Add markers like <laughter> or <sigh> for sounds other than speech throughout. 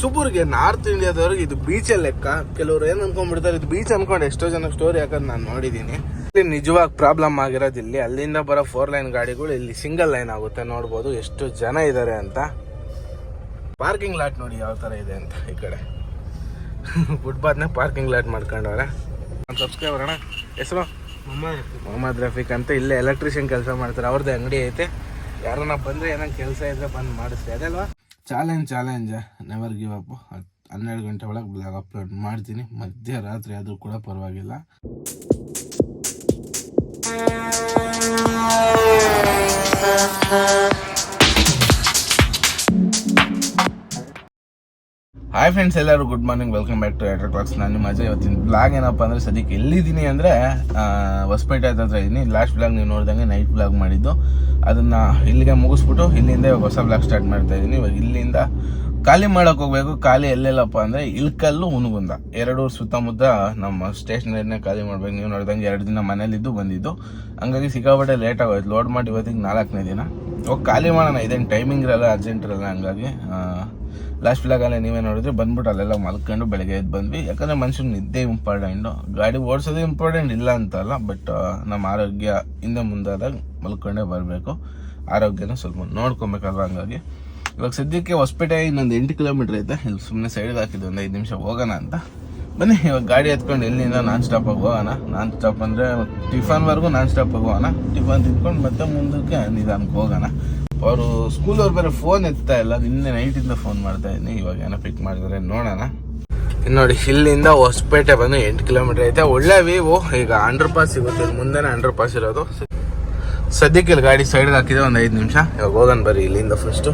ಸುಬೂರ್ಗೆ north ಇಂಡಿಯಾದವ್ರಿಗೆ ಇದು beach ಲೆಕ್ಕ? ಕೆಲವ್ರು ಏನ್ ಅನ್ಕೊಂಡ್ಬಿಡ್ತಾರೆ, ಇದು ಬೀಚ್ ಅನ್ಕೊಂಡು ಎಷ್ಟೋ ಜನ ಸ್ಟೋರಿ ಹಾಕೋದು ನಾನು ನೋಡಿದ್ದೀನಿ ಇಲ್ಲಿ ನಿಜವಾಗಿ ಪ್ರಾಬ್ಲಮ್ ಆಗಿರೋದು ಇಲ್ಲಿ. ಅಲ್ಲಿಂದ ಬರೋ ಫೋರ್ ಲೈನ್ ಗಾಡಿಗಳು ಇಲ್ಲಿ ಸಿಂಗಲ್ ಲೈನ್ ಆಗುತ್ತೆ. ನೋಡ್ಬೋದು ಎಷ್ಟು ಜನ ಇದ್ದಾರೆ ಅಂತ. ಪಾರ್ಕಿಂಗ್ ಲಾಟ್ ನೋಡಿ ಯಾವ ತರ ಇದೆ ಅಂತ ಈ ಕಡೆ. ಫುಟ್ಪಾತ್ನ ಪಾರ್ಕಿಂಗ್ ಲಾಟ್ ಮಾಡ್ಕೊಂಡವ್ರೆ. ಸಬ್ಸ್ಕ್ರೈಬರ್ ಅಣ್ಣ. ಹೆಸರು? ಮೊಹಮ್ಮದ್ ರಫೀಕ್ ಅಂತ. ಇಲ್ಲೇ ಎಲೆಕ್ಟ್ರಿಷಿಯನ್ ಕೆಲಸ ಮಾಡ್ತಾರೆ. ಅವ್ರದ್ದು ಅಂಗಡಿ ಐತೆ. ಯಾರನ್ನ ಬಂದ್ರೆ ಏನೋ ಕೆಲಸ ಇದ್ರೆ ಬಂದು ಮಾಡಿಸ್ರಿ. ಅದಲ್ವಾ challenge challenge never give up ಹನ್ನೆರಡು ಗಂಟೆ ಒಳಗೆ ಬ್ಲಾಗ್ ಅಪ್ಲೋಡ್ ಮಾಡ್ತೀನಿ. ಮಧ್ಯರಾತ್ರಿ ಆದರೂ ಕೂಡ ಪರವಾಗಿಲ್ಲ. ಹಾಯ್ ಫ್ರೆಂಡ್ಸ್ ಎಲ್ಲರೂ good morning welcome back to eater clocks ನಾನು ನಿಮ್ಮ ಅಜಯ್. ಇವತ್ತಿನ ಬ್ಲಾಗ್ ಏನಪ್ಪ ಅಂದ್ರೆ ಸದ್ಯಕ್ಕೆ ಎಲ್ಲಿದ್ದೀನಿ ಅಂದರೆ ಹೊಸಪೇಟೆ ಹತ್ರ ಇದ್ದೀನಿ ಲಾಸ್ಟ್ ಬ್ಲಾಗ್ ನೀವು ನೋಡಿದಂಗೆ ನೈಟ್ ಬ್ಲಾಗ್ ಮಾಡಿದ್ದು. ಅದನ್ನು ಇಲ್ಲಿಗೆ ಮುಗಿಸ್ಬಿಟ್ಟು ಇಲ್ಲಿಂದ ಇವಾಗ ಹೊಸ ಬ್ಲಾಗ್ ಸ್ಟಾರ್ಟ್ ಮಾಡ್ತಾ ಇದ್ದೀನಿ ಇವಾಗ ಇಲ್ಲಿಂದ ಖಾಲಿ ಮಾಡೋಕೆ ಹೋಗ್ಬೇಕು, ಖಾಲಿ ಎಲ್ಲೆಲ್ಲಪ್ಪ ಅಂದರೆ ಇಳ್ಕಲ್ಲು ಹುನಗುಂದ. ಎರಡು ಸುತ್ತಮುತ್ತ ನಮ್ಮ ಸ್ಟೇಷನರಿನೇ ಖಾಲಿ ಮಾಡ್ಬೇಕು. ನೀವು ನೋಡಿದಂಗೆ ಎರಡು ದಿನ ಮನೇಲಿದ್ದು ಬಂದಿದ್ದು. ಹಂಗಾಗಿ ಸಿಕ್ಕಾಪಟ್ಟೆ ಲೇಟ್ ಆಗೋಯ್ತು. ಲೋಡ್ ಮಾಡಿ ಇವತ್ತಿಗೆ ನಾಲ್ಕನೇ ದಿನ. ಹೋಗಿ ಖಾಲಿ ಮಾಡೋಣ. ಇದೇನು ಟೈಮಿಂಗ್ ಇರಲ್ಲ ಅರ್ಜೆಂಟ್ ಇರಲ್ಲ ಹಂಗಾಗಿ ಲಾಸ್ಟ್ ಬ್ಲಾಗಲ್ಲೇ ನೀವೇ ನೋಡಿದ್ರೆ ಬಂದ್ಬಿಟ್ಟು ಅಲ್ಲೆಲ್ಲ ಮಲ್ಕೊಂಡು ಬೆಳಗ್ಗೆ ಎದ್ದು ಬಂದ್ವಿ. ಯಾಕಂದ್ರೆ ಮನುಷ್ಯನ ನಿದ್ದೆ ಇಂಪಾರ್ಟೆಂಟು ಗಾಡಿ ಓಡಿಸೋದು ಇಂಪಾರ್ಟೆಂಟ್ ಇಲ್ಲ ಅಂತಲ್ಲ ಬಟ್ ನಮ್ಮ ಆರೋಗ್ಯ ಹಿಂದೆ ಮುಂದಾದಾಗ ಮಲ್ಕೊಂಡೇ ಬರಬೇಕು. ಆರೋಗ್ಯನ ಸ್ವಲ್ಪ ನೋಡ್ಕೊಬೇಕಲ್ವ ಹಂಗಾಗಿ. ಇವಾಗ ಸದ್ಯಕ್ಕೆ ಹೊಸಪೇಟೆ ಇನ್ನೊಂದು ಎಂಟು ಕಿಲೋಮೀಟರ್ ಐತೆ. ಇಲ್ಲಿ ಸುಮ್ಮನೆ ಸೈಡ್ಗೆ ಹಾಕಿದ್ದು ಒಂದು ಐದು ನಿಮಿಷ ಹೋಗೋಣ ಅಂತ. ಬನ್ನಿ, ಇವಾಗ ಗಾಡಿ ಎತ್ಕೊಂಡು ಎಲ್ಲಿಂದ ನಾನ್ ಸ್ಟಾಪ್ ಹೋಗೋಣ. ನಾನ್ ಸ್ಟಾಪ್ ಅಂದರೆ ಟಿಫನ್ವರೆಗೂ ನಾನ್ ಸ್ಟಾಪ್ ಹೋಗೋಣ. ಟಿಫನ್ ತಿಂದ್ಕೊಂಡು ಮತ್ತೆ ಮುಂದಕ್ಕೆ ನಿಧಾನಕ್ಕೆ ಹೋಗೋಣ. ಅವರು ಸ್ಕೂಲವ್ರು ಬೇರೆ ಫೋನ್ ಎತ್ತಾ ಇಲ್ಲ. ನಿನ್ನೆ ನೈಟಿಂದ ಫೋನ್ ಮಾಡ್ತಾ ಇದ್ದೀನಿ. ಇವಾಗ ಏನೋ ಪಿಕ್ ಮಾಡಿದ್ರೆ ನೋಡೋಣ. ನೋಡಿ, ಇಲ್ಲಿಂದ ಹೊಸಪೇಟೆ ಬಂದು ಎಂಟು ಕಿಲೋಮೀಟರ್ ಐತೆ. ಒಳ್ಳೆ ವೀವು ಈಗ ಅಂಡರ್ ಪಾಸ್ ಸಿಗುತ್ತೆ ಮುಂದೆನೇ ಅಂಡರ್ ಪಾಸ್ ಇರೋದು. ಸದ್ಯಕ್ಕೆ ಇಲ್ಲಿ ಗಾಡಿ ಸೈಡ್ಗೆ ಹಾಕಿದೆ. ಒಂದು ಐದು ನಿಮಿಷ. ಇವಾಗ ಹೋಗೋಣ ಬರ್ರಿ. ಇಲ್ಲಿಂದ ಫಸ್ಟು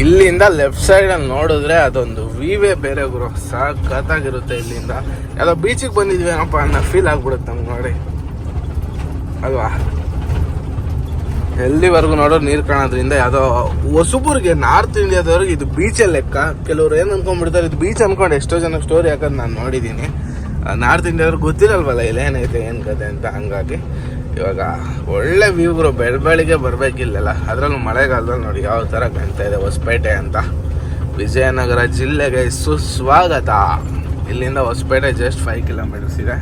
ಇಲ್ಲಿಂದ ಲೆಫ್ಟ್ ಸೈಡ್ ಅಲ್ಲಿ ನೋಡಿದ್ರೆ ಅದೊಂದು ವಿವೇ ಬೇರೆ ಗುರು. ಸಖತ್ತಾಗಿರುತ್ತೆ ಇಲ್ಲಿಂದ. ಯಾವುದೋ ಬೀಚಿಗೆ ಬಂದಿದ್ವಿ ಏನಪ್ಪ ಅನ್ನೋ ಫೀಲ್ ಆಗ್ಬಿಡುತ್ತೆ ನಮ್ಗೆ ನೋಡಿ. ಅಲ್ವಾ? ಎಲ್ಲಿವರೆಗೂ ನೋಡೋರು ನೀರು ಕಾಣೋದ್ರಿಂದ ಯಾವುದೋ ಹೊಸಬೂರ್ಗೆ ನಾರ್ತ್ ಇಂಡಿಯಾದವ್ರಿಗೆ ಇದು ಬೀಚೇ ಲೆಕ್ಕ. ಕೆಲವ್ರು ಏನು ಅನ್ಕೊಂಡ್ಬಿಡ್ತಾರೆ, ಇದು ಬೀಚ್ ಅನ್ಕೊಂಡು ಎಷ್ಟೋ ಜನ ಸ್ಟೋರಿ ಹಾಕೋದು ನಾನು ನೋಡಿದ್ದೀನಿ ನಾರ್ತ್ ಇಂಡಿಯಾದವ್ರಿಗೆ ಗೊತ್ತಿರಲ್ವಲ್ಲ ಇಲ್ಲ ಏನೈತೆ ಏನು ಕತೆ ಅಂತ, ಹಂಗಾಗಿ. ಇವಾಗ ಒಳ್ಳೆ ವ್ಯೂಗಳು ಬೆಳಬೆಳಿಗ್ಗೆ ಬರಬೇಕಿಲ್ಲಲ್ಲ. ಅದರಲ್ಲೂ ಮಳೆಗಾಲದಲ್ಲಿ ನೋಡಿ ಯಾವ ಥರ ಕಾಣ್ತಾ ಇದೆ. ಹೊಸಪೇಟೆ ಅಂತ. ವಿಜಯನಗರ ಜಿಲ್ಲೆಗೆ ಸುಸ್ವಾಗತ. ಇಲ್ಲಿಂದ ಹೊಸಪೇಟೆ ಜಸ್ಟ್ ಫೈವ್ ಕಿಲೋಮೀಟರ್ಸ್ ಇದೆ.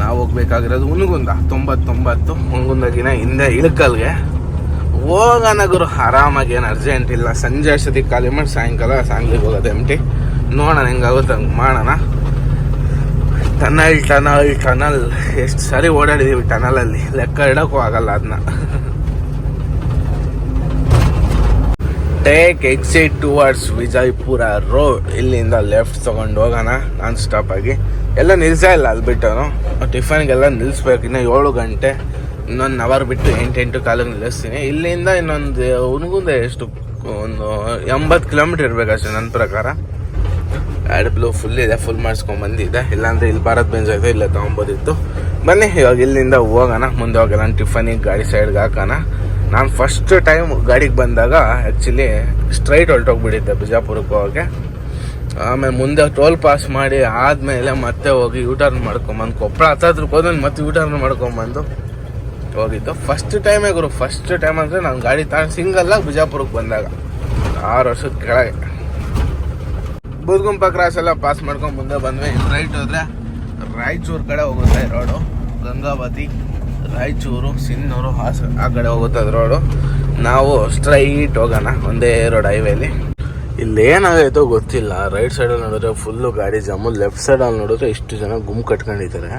ನಾವು ಹೋಗ್ಬೇಕಾಗಿರೋದು ಹುನಗುಂದ ತೊಂಬತ್ತೊಂಬತ್ತು ಹುಣಗುಂದಗಿನ ಹಿಂದೆ ಇಳಕಲ್ಗೆ. ಹೋಗೋಣ ಗುರು, ಆರಾಮಾಗಿ. ಏನು ಅರ್ಜೆಂಟ್ ಇಲ್ಲ. ಸಂಜೆ ಅಷ್ಟೊತ್ತಿಗೆ ಖಾಲಿ ಮಾಡಿ ಸಾಯಂಕಾಲ ಸಾಂಗ್ಲಿಗೆ ಹೋಗೋದು ಎಮ್ಟಿ ನೋಡೋಣ ಹೆಂಗಾಗುತ್ತೆ, ಹಂಗೆ ಮಾಡೋಣ. Tunnel tunnel tunnel. ಎಷ್ಟು ಸಾರಿ ಓಡಾಡಿದೀವಿ ಟನಲಲ್ಲಿ. ಲೆಕ್ಕ ಇಡೋಕ್ಕೂ ಆಗಲ್ಲ ಅದನ್ನ take exit towards Vijayapura road ಇಲ್ಲಿಂದ ಲೆಫ್ಟ್ ತೊಗೊಂಡು ಹೋಗೋಣ. ನಾನ್ ಸ್ಟಾಪ್ ಆಗಿ. ಎಲ್ಲ ನಿಲ್ಸೇ ಇಲ್ಲ ಅಲ್ಲಿ ಬಿಟ್ಟನು ಟಿಫನ್ಗೆಲ್ಲ ನಿಲ್ಲಿಸ್ಬೇಕು ಇನ್ನು ಏಳು ಗಂಟೆ. ಇನ್ನೊಂದು ಅವರ್ ಬಿಟ್ಟು ಎಂಟೆಂಟು ಕಾಲು ನಿಲ್ಲಿಸ್ತೀನಿ. ಇಲ್ಲಿಂದ ಇನ್ನೊಂದು ಉನ್ಗುಂದ ಎಷ್ಟು, ಒಂದು ಎಂಬತ್ತು ಕಿಲೋಮೀಟರ್ ಇರ್ಬೇಕು ಅಷ್ಟೇ ನನ್ನ ಪ್ರಕಾರ. ಆ್ಯಡ್ ಬ್ಲೂ ಫುಲ್ ಇದೆ ಫುಲ್ ಮಾಡಿಸ್ಕೊಂಡ್ ಇಲ್ಲಾಂದರೆ ಇಲ್ಲಿ ಭಾರತ್ ಬೆಂಜ್ ಇಲ್ಲ ಇಲ್ಲೇ ತೊಗೊಬೋದಿತ್ತು ಬನ್ನಿ ಇವಾಗ ಇಲ್ಲಿಂದ ಹೋಗೋಣ ಮುಂದೆ ಹೋಗಲ್ಲ ಟಿಫನಿಗೆ ಗಾಡಿ ಸೈಡ್ಗೆ ಹಾಕೋಣ ನಾನು ಫಸ್ಟ್ ಟೈಮ್ ಗಾಡಿಗೆ ಬಂದಾಗ ಆ್ಯಕ್ಚುಲಿ ಸ್ಟ್ರೈಟ್ ಹೊರಟೋಗ್ಬಿಟ್ಟಿದ್ದೆ ಬಿಜಾಪುರಕ್ಕೆ ಹೋಗೋಕ್ಕೆ. ಆಮೇಲೆ ಮುಂದೆ ಟೋಲ್ ಪಾಸ್ ಮಾಡಿ ಆದಮೇಲೆ ಮತ್ತೆ ಹೋಗಿ ಯೂ ಟರ್ನ್ ಮಾಡ್ಕೊಂಬಂದು ಕೊಪ್ಪಳ ಹತ್ತತ್ರಕ್ಕೆ ಹೋದ್ರೆ ಮತ್ತೆ ಯೂ ಟರ್ನ್ ಮಾಡ್ಕೊಂಬಂದು ಹೋಗಿದ್ದು. ಫಸ್ಟ್ ಟೈಮೇ ಗುರು ಫಸ್ಟ್ ಟೈಮ್ ಅಂದರೆ ನಾನು ಗಾಡಿ ತಗೊಂಡು ಸಿಂಗಲ್ಲಾಗಿ ಬಿಜಾಪುರಕ್ಕೆ ಬಂದಾಗ. ಆರು ವರ್ಷದ ಕೆಳಗೆ. ಬೂದ್ಗುಂಪ ಕ್ರಾಸ್ ಎಲ್ಲ ಪಾಸ್ ಮಾಡ್ಕೊಂಡು ಮುಂದೆ ಬಂದ್ವಿ. ರೈಟ್ ಹೋದ್ರೆ ರಾಯಚೂರು ಕಡೆ ಹೋಗುತ್ತೆ ರೋಡು ಗಂಗಾವತಿ, ರಾಯಚೂರು, ಸಿನ್ನೂರು, ಹಾಸ ಆ ಕಡೆ ಹೋಗುತ್ತೆ ಅದು ರೋಡು ನಾವು ಸ್ಟ್ರೈಟ್ ಹೋಗೋಣ ಒಂದೇ ರೋಡ್ ಹೈವೇಲಿ ಇಲ್ಲಿ ಏನಾಗೈತೋ ಗೊತ್ತಿಲ್ಲ. ರೈಟ್ ಸೈಡಲ್ಲಿ ನೋಡಿದ್ರೆ ಫುಲ್ಲು ಗಾಡಿ ಜಾಮು ಲೆಫ್ಟ್ ಸೈಡಲ್ಲಿ ನೋಡಿದ್ರೆ ಇಷ್ಟು ಜನ ಗುಮ್ ಕಟ್ಕೊಂಡಿದ್ದಾರೆ.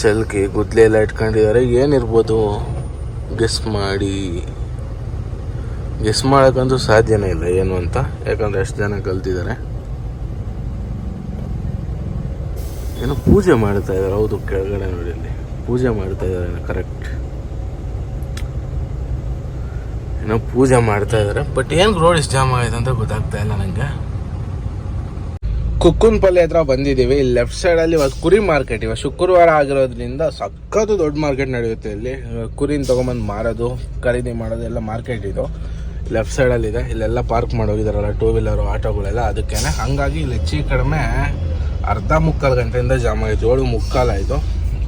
ಚಲ್ಕಿ ಗುದ್ಲೆ ಎಲ್ಲ ಇಟ್ಕೊಂಡಿದ್ದಾರೆ. ಏನಿರ್ಬೋದು? ಗೆಸ್ ಮಾಡಿ. ಗೆಸ್ ಮಾಡೋಕ್ಕಂತೂ ಸಾಧ್ಯನೇ ಇಲ್ಲ, ಏನು ಅಂತ. ಯಾಕಂದ್ರೆ ಎಷ್ಟು ಜನ ಕಲ್ತಿದ್ದಾರೆ. ಏನೋ ಪೂಜೆ ಮಾಡ್ತಾ ಇದ್ದಾರೆ, ಹೌದು, ಕೆಳಗಡೆ ನೋಡಿ ಪೂಜೆ ಮಾಡ್ತಾ ಇದ್ದಾರೆ ಕರೆಕ್ಟ್ ಏನೋ ಪೂಜೆ ಮಾಡ್ತಾ ಇದ್ದಾರೆ ಬಟ್ ಏನು ರೋಡ್ ಇಷ್ಟು ಜಾಮ್ ಆಗಿದೆ ಅಂತ ಗೊತ್ತಾಗ್ತಾ ಇಲ್ಲ ನನಗೆ ಕುಕ್ಕುನ್ಪಲ್ಲಿ ಹತ್ರ ಬಂದಿದ್ದೀವಿ. ಲೆಫ್ಟ್ ಸೈಡಲ್ಲಿ ಇವತ್ತು ಕುರಿ ಮಾರ್ಕೆಟ್ ಇವಾಗ ಶುಕ್ರವಾರ ಆಗಿರೋದ್ರಿಂದ ಸಖತ್ತು ದೊಡ್ಡ ಮಾರ್ಕೆಟ್ ನಡೆಯುತ್ತೆ ಇಲ್ಲಿ. ಕುರಿನ ತೊಗೊಂಬಂದು ಮಾರೋದು, ಖರೀದಿ ಮಾಡೋದು, ಎಲ್ಲ ಮಾರ್ಕೆಟ್ ಇದು. ಲೆಫ್ಟ್ ಸೈಡಲ್ಲಿದೆ ಇಲ್ಲೆಲ್ಲ ಪಾರ್ಕ್ ಮಾಡೋಗಿದಾರಲ್ಲ ಟೂ ವೀಲರು ಆಟೋಗಳೆಲ್ಲ. ಅದಕ್ಕೇನೆ ಹಂಗಾಗಿ ಇಲ್ಲಿ ಹೆಚ್ಚು ಕಡಿಮೆ ಅರ್ಧ ಮುಕ್ಕಾಲು ಗಂಟೆಯಿಂದ ಜಾಮ್ ಆಯಿತು ಏಳು ಮುಕ್ಕಾಲು ಆಯಿತು.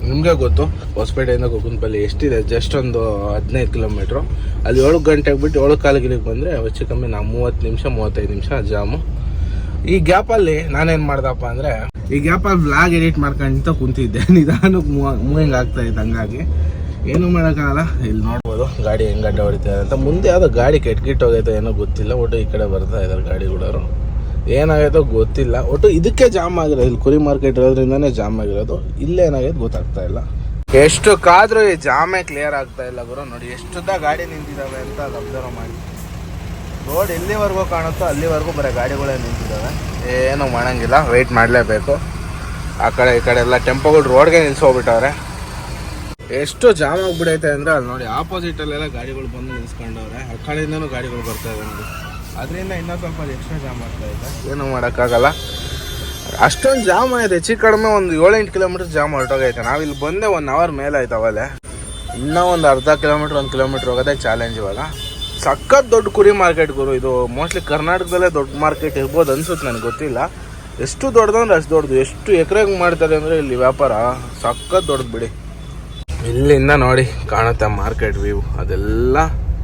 ನಿಮಗೆ ಗೊತ್ತು, ಹೊಸಪೇಟೆಯಿಂದ ಗೊಬ್ಬನಪಲ್ಲಿ ಎಷ್ಟಿದೆ? ಜಸ್ಟ್ ಒಂದು ಹದಿನೈದು ಕಿಲೋಮೀಟ್ರು ಅಲ್ಲಿ ಏಳು ಗಂಟೆಗೆ ಬಿಟ್ಟು ಏಳು ಕಾಲಿಗೆ ಬಂದರೆ ಹೆಚ್ಚು ಕಮ್ಮಿ ನಾವು ಮೂವತ್ತು ನಿಮಿಷ, ಮೂವತ್ತೈದು ನಿಮಿಷ ಜಾಮು ಈ ಗ್ಯಾಪಲ್ಲಿ ನಾನೇನು ಮಾಡ್ದಪ್ಪ ಅಂದರೆ, ಈ ಗ್ಯಾಪಲ್ಲಿ ವ್ಲಾಗ್ ಎಡಿಟ್ ಮಾಡ್ಕೊಂತ ಕುಂತಿದ್ದೆ. <laughs> ನಿಧಾನಕ್ಕೆ ಮೂವಿಂಗ್ ಆಗ್ತಾ ಇತ್ತು ಹಂಗಾಗಿ ಏನು ಮಾಡೋಕ್ಕಾಗಲ್ಲ? ಇಲ್ಲಿ ನೋಡ್ಬೋದು, ಗಾಡಿ ಹೆಂಗೆ ಅಡ್ಡ ಹೊಡಿತಾ ಅಂತ. ಮುಂದೆ ಯಾವುದೋ ಗಾಡಿ ಹೋಗೈತೆ ಏನೋ ಗೊತ್ತಿಲ್ಲ. ಒಟ್ಟು ಈ ಕಡೆ ಬರ್ತಾ ಇದ್ದಾರೆ ಗಾಡಿಗಳವರು. ಏನಾಗೈತೋ ಗೊತ್ತಿಲ್ಲ. ಒಟ್ಟು ಇದಕ್ಕೆ ಜಾಮ್ ಆಗಿರೋದು, ಇಲ್ಲಿ ಕುರಿ ಮಾರ್ಕೆಟ್ ಇರೋದ್ರಿಂದನೇ ಜಾಮ್ ಆಗಿರೋದು. ಇಲ್ಲೇನಾಗೈತೆ ಗೊತ್ತಾಗ್ತಾ ಇಲ್ಲ. ಎಷ್ಟು ಕಾದ್ರು ಈ ಜಾಮೇ ಕ್ಲಿಯರ್ ಆಗ್ತಾ ಇಲ್ಲ ಗುರು. ನೋಡಿ, ಎಷ್ಟುದ್ದ ಗಾಡಿ ನಿಂತಿದ್ದಾವೆ ಅಂತ ಅದು ಅಬ್ಸರ್ವ್ ಮಾಡಿ. ರೋಡ್ ಎಲ್ಲಿವರೆಗೂ ಕಾಣುತ್ತೋ ಅಲ್ಲಿವರೆಗೂ ಬರೀ ಗಾಡಿಗಳೇ ನಿಂತಿದ್ದಾವೆ ಏನೂ ಮಾಡೋಂಗಿಲ್ಲ. ವೆಯ್ಟ್ ಮಾಡಲೇಬೇಕು. ಆ ಕಡೆ ಈ ಕಡೆ ಎಲ್ಲ ಟೆಂಪೋಗಳು ರೋಡ್ಗೆ ನಿಲ್ಸೋಗ್ಬಿಟ್ಟವ್ರೆ. ಎಷ್ಟು ಜಾಮ್ ಆಗ್ಬಿಡೈತೆ ಅಂದ್ರೆ ಅಲ್ಲಿ ನೋಡಿ ಆಪೋಸಿಟ್ ಅಲ್ಲೆಲ್ಲ ಗಾಡಿಗಳು ಬಂದು ನಿಲ್ಸ್ಕೊಂಡವ್ರೆ. ಆ ಕಡೆಯಿಂದನೂ ಗಾಡಿಗಳು ಬರ್ತಾ ಇದೆ ನೋಡಿ. ಅದರಿಂದ ಇನ್ನೂ ಸ್ವಲ್ಪ ಎಕ್ಸ್ಟ್ರಾ ಜಾಮ್ ಆಗ್ತಾ ಇದೆ. ಏನು ಮಾಡೋಕ್ಕಾಗಲ್ಲ. ಅಷ್ಟೊಂದು ಜಾಮ್ ಆಯ್ತು ಹೆಚ್ಚು ಕಡಿಮೆ ಒಂದು ಏಳೆಂಟು ಕಿಲೋಮೀಟರ್ ಜಾಮ್ ಹೊರಟೋಗೈತೆ. ನಾವಿಲ್ಲಿ ಬಂದೆ ಒನ್ ಅವರ್ ಮೇಲೆ ಆಯ್ತು ಅವಲ್ಲೇ ಇನ್ನೂ ಒಂದು ಅರ್ಧ ಕಿಲೋಮೀಟ್ರ್ ಒಂದು ಕಿಲೋಮೀಟ್ರ್ ಹೋಗೋದೇ ಚಾಲೆಂಜ್ ಇವಾಗ. ಸಖತ್ ದೊಡ್ಡ ಕುರಿ ಮಾರ್ಕೆಟ್ ಗುರು. ಇದು ಮೋಸ್ಟ್ಲಿ ಕರ್ನಾಟಕದಲ್ಲೇ ದೊಡ್ಡ ಮಾರ್ಕೆಟ್ ಇರ್ಬೋದು ಅನ್ಸುತ್ತೆ ನನಗೆ ಗೊತ್ತಿಲ್ಲ. ಎಷ್ಟು ದೊಡ್ಡದಂದ್ರೆ ಅಷ್ಟು ದೊಡ್ಡದು. ಎಷ್ಟು ಎಕರೆಗೆ ಮಾಡ್ತಾರೆ ಅಂದರೆ ಇಲ್ಲಿ ವ್ಯಾಪಾರ? ಸಖತ್ ದೊಡ್ಡದು ಬಿಡಿ. ಇಲ್ಲಿಂದ ನೋಡಿ ಕಾಣುತ್ತೆ ಮಾರ್ಕೆಟ್ ವ್ಯೂ. ಅದೆಲ್ಲ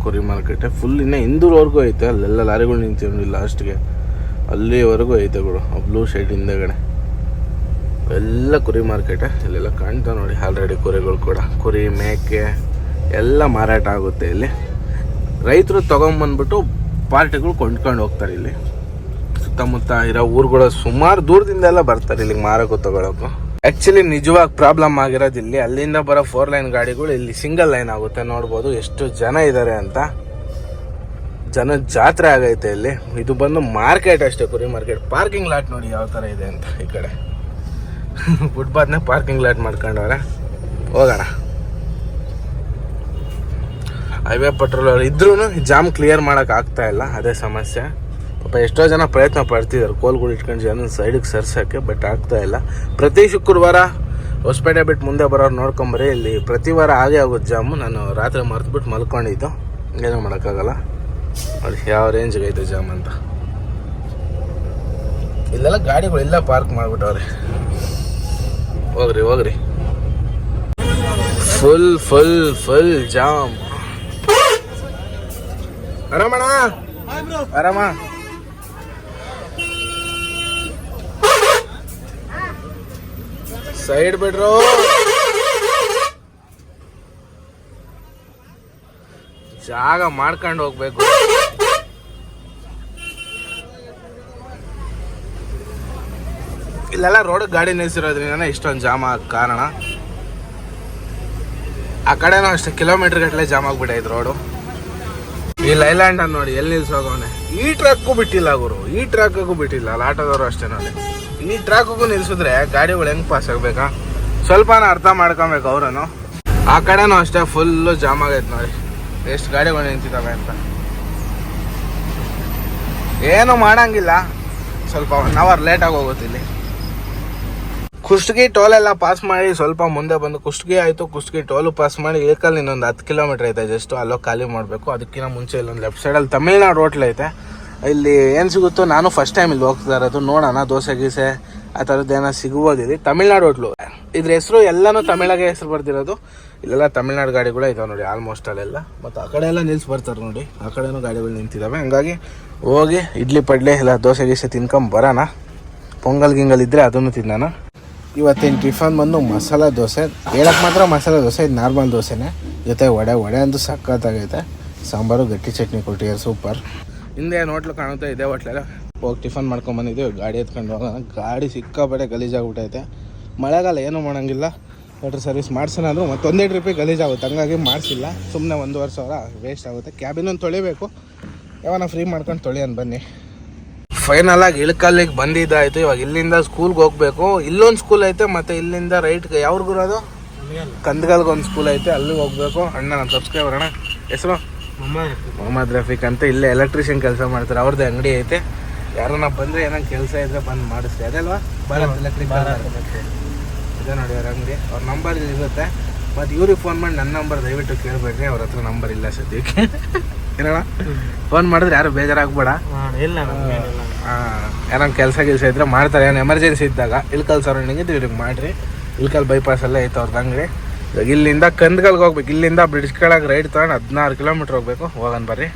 ಕುರಿ ಮಾರ್ಕೆಟ್. ಫುಲ್ ಇನ್ನ ಹಿಂದೂರ್ವರೆಗೂ ಐತೆ. ಅಲ್ಲೆಲ್ಲ ಲಾರಿಗಳು ನಿಂತಿರೋದು ಲಾಸ್ಟ್ಗೆ ಅಲ್ಲಿವರೆಗೂ ಐತೆ ಬಿಡು. ಬ್ಲೂ ಶೈಡ್ ಹಿಂದೆಗಡೆ. ಎಲ್ಲ ಕುರಿ ಮಾರ್ಕೆಟ್. ಇಲ್ಲೆಲ್ಲ ಕಾಣ್ತಾ ನೋಡಿ ಆಲ್ರೆಡಿ ಕುರಿಗಳು ಕೂಡ. ಕುರಿ ಮೇಕೆ ಎಲ್ಲ ಮಾರಾಟ ಆಗುತ್ತೆ ಇಲ್ಲಿ. ರೈತರು ತೊಗೊಂಬಂದ್ಬಿಟ್ಟು ಪಾರ್ಟಿಗಳು ಕೊಂಡ್ಕೊಂಡು ಹೋಗ್ತಾರೆ ಇಲ್ಲಿ. ಸುತ್ತಮುತ್ತ ಇರೋ ಊರುಗಳು ಸುಮಾರು ದೂರದಿಂದ ಎಲ್ಲ ಬರ್ತಾರೆ ಇಲ್ಲಿಗೆ ಮಾರಕ್ಕೂ ತಗೊಳಕ್ಕೂ. ಆಕ್ಚುಲಿ ನಿಜವಾಗಿ ಪ್ರಾಬ್ಲಮ್ ಆಗಿರೋದು ಇಲ್ಲಿ. ಅಲ್ಲಿಂದ ಬರೋ ಫೋರ್ ಲೈನ್ ಗಾಡಿಗಳು ಇಲ್ಲಿ ಸಿಂಗಲ್ ಲೈನ್ ಆಗುತ್ತೆ. ನೋಡ್ಬೋದು ಎಷ್ಟು ಜನ ಇದ್ದಾರೆ ಅಂತ. ಜನ ಜಾತ್ರೆ ಆಗೈತೆ ಇಲ್ಲಿ. ಇದು ಬಂದು ಮಾರ್ಕೆಟ್ ಅಷ್ಟೇ, ಕುರಿ ಮಾರ್ಕೆಟ್ ಪಾರ್ಕಿಂಗ್ ಲಾಟ್ ನೋಡಿ ಯಾವ ಥರ ಇದೆ ಅಂತ ಈ ಕಡೆ. ಫುಟ್ಪಾತ್ನ ಪಾರ್ಕಿಂಗ್ ಲಾಟ್ ಮಾಡ್ಕೊಂಡವ್ರೆ. ಹೋಗೋಣ. ಹೈವೇ ಪೆಟ್ರೋಲ್ ಇದ್ರೂ ಜಾಮ್ ಕ್ಲಿಯರ್ ಮಾಡೋಕೆ ಇಲ್ಲ. ಅದೇ ಸಮಸ್ಯೆ. ಪಾಪ ಎಷ್ಟೋ ಜನ ಪ್ರಯತ್ನ ಪಡ್ತಿದ್ದಾರೆ ಕೋಲ್ಗಳು ಇಟ್ಕೊಂಡು ಜನ ಸೈಡಿಗೆ ಸರ್ಸೋಕ್ಕೆ, ಬಟ್ ಆಗ್ತಾ ಇಲ್ಲ. ಪ್ರತಿ ಶುಕ್ರವಾರ ಹೊಸಪೇಟೆ ಬಿಟ್ಟು ಮುಂದೆ ಬರೋರು ನೋಡ್ಕೊಂಬರಿ. ಇಲ್ಲಿ ಪ್ರತಿ ವಾರ ಆಗೇ ಆಗೋದು ಜಾಮು. ನಾನು ರಾತ್ರಿ ಮರೆತುಬಿಟ್ಟು ಮಲ್ಕೊಂಡಿದ್ದು. ಏನೂ ಮಾಡೋಕ್ಕಾಗಲ್ಲ. ನೋಡಿ, ಯಾವ ರೇಂಜ್ಗೆ ಐತೆ ಜಾಮ್ ಅಂತ. ಇಲ್ಲೆಲ್ಲ ಗಾಡಿಗಳೆಲ್ಲ ಪಾರ್ಕ್ ಮಾಡಿಬಿಟ್ಟವ್ರೆ. ಹೋಗ್ರಿ ಹೋಗ್ರಿ. Full full full jam. ಆರಾಮಣ್ಣ? ಆರಾಮ? ಸೈಡ್ ಬಿಡ್ರು. ಜಾಗ ಮಾಡ್ಕೊಂಡು ಹೋಗ್ಬೇಕು. ಇಲ್ಲೆಲ್ಲ ರೋಡ್ ಗಾಡಿ ನಿಲ್ಸಿರೋದ್ರಿಂದ ಇಷ್ಟೊಂದು ಜಾಮ ಕಾರಣ. ಆ ಕಡೆನೂ ಅಷ್ಟೇ ಕಿಲೋಮೀಟರ್ ಗಟ್ಟಲೆ ಜಾಮ್ ಆಗ್ಬಿಟ್ಟೈತೆ ರೋಡು ಈ ಲೈಲ್ಯಾಂಡ್ ನೋಡಿ ಎಲ್ಲಿ ನಿಲ್ಸೋಗವನೆ ಈ ಟ್ರ್ಯಾಕ್ಗೂ ಬಿಟ್ಟಿಲ್ಲ ಗುರು. ಈ ಟ್ರ್ಯಾಕ್ಗೂ ಬಿಟ್ಟಿಲ್ಲ. ಆಟೋದವರು ಅಷ್ಟೇ ನೋಡಿ. ಈ ಟ್ರ್ಯಾಕ್ಗೂ ನಿಲ್ಸಿದ್ರೆ ಗಾಡಿಗಳು ಹೆಂಗ್ ಪಾಸ್ ಆಗಬೇಕಾ? ಸ್ವಲ್ಪನ ಅರ್ಥ ಮಾಡ್ಕೊಬೇಕು ಅವ್ರನು ಆ ಕಡೆನೂ ಅಷ್ಟೇ ಫುಲ್ಲು ಜಾಮ್ ಆಗೈತೆ ನೋಡಿ. ಎಷ್ಟು ಗಾಡಿಗಳು ನಿಂತಿದ್ದಾವೆ ಅಂತ. ಏನು ಮಾಡಂಗಿಲ್ಲ. ಸ್ವಲ್ಪ ಒನ್ ಅವರ್ ಲೇಟಾಗಿ ಹೋಗುತ್ತೆ ಇಲ್ಲಿ. ಕುಷ್ಟಗಿ ಟೋಲ್ ಎಲ್ಲ ಪಾಸ್ ಮಾಡಿ ಸ್ವಲ್ಪ ಮುಂದೆ ಬಂದು ಕುಷ್ಟಗಿ ಆಯಿತು, ಕುಷ್ಟಗಿ ಟೋಲು ಪಾಸ್ ಮಾಡಿ ಇಳಕಲ್ ಇನ್ನೊಂದು ಹತ್ತು ಕಿಲೋಮೀಟ್ರ್ ಐತೆ ಜಸ್ಟ್ ಅಲ್ಲೋ ಖಾಲಿ ಮಾಡಬೇಕು. ಅದಕ್ಕಿಂತ ಮುಂಚೆ ಇಲ್ಲೊಂದು ಲೆಫ್ಟ್ ಸೈಡಲ್ಲಿ ತಮಿಳ್ನಾಡು ಹೋಟ್ಲ್ ಐತೆ. ಇಲ್ಲಿ ಏನು ಸಿಗುತ್ತೋ ನಾನು ಫಸ್ಟ್ ಟೈಮ್ ಇಲ್ಲಿ ಹೋಗ್ತಾ ಇರೋದು. ನೋಡೋಣ, ದೋಸೆ, ಗೀಸೆ, ಆ ಥರದ್ದು ಏನೋ ಸಿಗ್ಬೋದು ಇಲ್ಲಿ. ತಮಿಳ್ನಾಡು ಹೋಟ್ಲು. ಇದ್ರ ಹೆಸರು ಎಲ್ಲನೂ ತಮಿಳಾಗೆ ಹೆಸರು ಬರ್ದಿರೋದು. ಇಲ್ಲೆಲ್ಲ ತಮಿಳ್ನಾಡು ಗಾಡಿಗಳು ಇದಾವೆ ನೋಡಿ ಆಲ್ಮೋಸ್ಟ್ ಅಲ್ಲೆಲ್ಲ. ಮತ್ತು ಆ ಕಡೆ ಎಲ್ಲ ನಿಲ್ಸಿ ಬರ್ತಾರೆ ನೋಡಿ. ಆ ಕಡೆನೂ ಗಾಡಿಗಳು ನಿಂತಿದ್ದಾವೆ ಹಂಗಾಗಿ ಹೋಗಿ ಇಡ್ಲಿ, ಪಡ್ಲೆ, ಇಲ್ಲ ದೋಸೆ, ಗೀಸೆ ತಿನ್ಕೊಂಡ್ ಬರೋಣ. ಪೊಂಗಲ್, ಗಿಂಗಲ್ ಇದ್ದರೆ ಅದನ್ನು ತಿನ್ನೋಣ. ಇವತ್ತಿನ ಟಿಫನ್ ಬಂದು ಮಸಾಲ ದೋಸೆ. ಹೇಳಕ್ಕೆ ಮಾತ್ರ ಮಸಾಲ ದೋಸೆ, ಇದು ನಾರ್ಮಲ್ ದೋಸೆನೇ. ಜೊತೆ ವಡೆ ವಡೆ ಅಂತೂ ಸಖತ್ತಾಗೈತೆ. ಸಾಂಬಾರು, ಗಟ್ಟಿ ಚಟ್ನಿ ಕೊಟ್ಟಿದ್ದಾರೆ, ಸೂಪರ್. ಹಿಂದೆ ಏನು ಹೋಟ್ಲು ಕಾಣುತ್ತೆ ಇದೇ ಹೋಟ್ಲೆಲ್ಲ ಹೋಗಿ ಟಿಫನ್ ಮಾಡ್ಕೊಂಡು ಬಂದಿದ್ದೀವಿ ಗಾಡಿ ಎತ್ಕೊಂಡು ಹೋಗೋಣ. ಗಾಡಿ ಸಿಕ್ಕಾಪಟ್ಟೆ ಗಲೀಜಾಗ್ಬಿಟ್ಟೈತೆ. ಮಳೆಗಾಲ ಏನೂ ಮಾಡೋಂಗಿಲ್ಲ. ವಾಟರ್ ಸರ್ವಿಸ್ ಮಾಡ್ಸೋಣ ಅಂದರೂ ಮತ್ತೊಂದೇ ಟ್ರಿಪ್ಪಿಗೆ ಗಲೀಜಾಗುತ್ತೆ. ಹಂಗಾಗಿ ಮಾಡಿಸಿಲ್ಲ. ಸುಮ್ಮನೆ ಒಂದೂವರೆ ಸಾವಿರ ವೇಸ್ಟ್ ಆಗುತ್ತೆ. ಕ್ಯಾಬಿನೊಂದು ತೊಳಿಬೇಕು. ಯಾವನ ಫ್ರೀ ಮಾಡ್ಕೊಂಡು ತೊಳಿಯೋಣ ಬನ್ನಿ. ಫೈನಲ್ ಆಗಿ ಇಳಕಲ್ಲಿಗೆ ಬಂದಿದ್ದಾಯ್ತು. ಇವಾಗ ಇಲ್ಲಿಂದ ಸ್ಕೂಲ್ಗೆ ಹೋಗ್ಬೇಕು. ಇಲ್ಲೊಂದು ಸ್ಕೂಲ್ ಐತೆ ಮತ್ತೆ ಇಲ್ಲಿಂದ ರೈಟ್ಗೆ ಯಾವ್ರಿಗೂ ಅದು? ಕಂದಗಲ್ಗೆ ಒಂದು ಸ್ಕೂಲ್ ಐತೆ ಅಲ್ಲಿಗೆ ಹೋಗ್ಬೇಕು. ಅಣ್ಣ ನಾನು ಸಬ್ಸ್ಕ್ರೈಬರ್ ಅಣ್ಣ. ಹೆಸರು? ಮೊಹಮ್ಮದ್ ರಫೀಕ್ ಅಂತ ಇಲ್ಲೇ ಎಲೆಕ್ಟ್ರಿಷಿಯನ್ ಕೆಲಸ ಮಾಡ್ತಾರೆ. ಅವ್ರದ್ದು ಅಂಗಡಿ ಐತೆ. ಯಾರನ್ನ ಬಂದ್ರೆ ಏನೋ ಕೆಲಸ ಇದ್ರೆ ಬಂದು ಮಾಡಿಸ್ತೀವಿ ಅದಲ್ವಾ ಭಾರತ್ ಎಲೆಕ್ಟ್ರಿಕ್ ಇದೆ ನೋಡಿ ಅವ್ರ ಅಂಗಡಿ. ಅವ್ರ ನಂಬರ್ ಇಲ್ಲಿ ಇರುತ್ತೆ. ಮತ್ತು ಇವ್ರಿಗೆ ಫೋನ್ ಮಾಡಿ ನನ್ನ ನಂಬರ್ ದಯವಿಟ್ಟು ಕೇಳಬೇಡ್ರಿ. ಅವ್ರ ಹತ್ರ ನಂಬರ್ ಇಲ್ಲ ಸದ್ಯಕ್ಕೆ. ಏನಣ್ಣ? ಫೋನ್ ಮಾಡಿದ್ರೆ ಯಾರು ಬೇಜಾರಾಗ್ಬೇಡ. ಇಲ್ಲ ಏನೋ ಕೆಲಸ ಕೆಲಸ ಇದ್ರೆ ಮಾಡ್ತಾರೆ. ಏನು ಎಮರ್ಜೆನ್ಸಿ ಇದ್ದಾಗ ಇಳ್ಕಲ್ ಸರೌಂಡಿಂಗ್ ಇವ್ರಿಗೆ ಮಾಡಿರಿ. ಇಲ್ಕಲ್ ಬೈಪಾಸ್ ಅಲ್ಲೇ ಐತೆ ಅವ್ರದ್ದು ಅಂಗಡಿ. ಇಲ್ಲಿಂದ ಕಂದ್ಗಲ್ಗೆ ಹೋಗ್ಬೇಕು. ಇಲ್ಲಿಂದ ಬ್ರಿಡ್ಜ್ ಕೆಳಗೆ ರೈಡ್ ತಗೊಂಡು ಹದಿನಾರು ಕಿಲೋಮೀಟ್ರ್ ಹೋಗ್ಬೇಕು. ಹೋಗೋಣ ಬರ್ರಿ.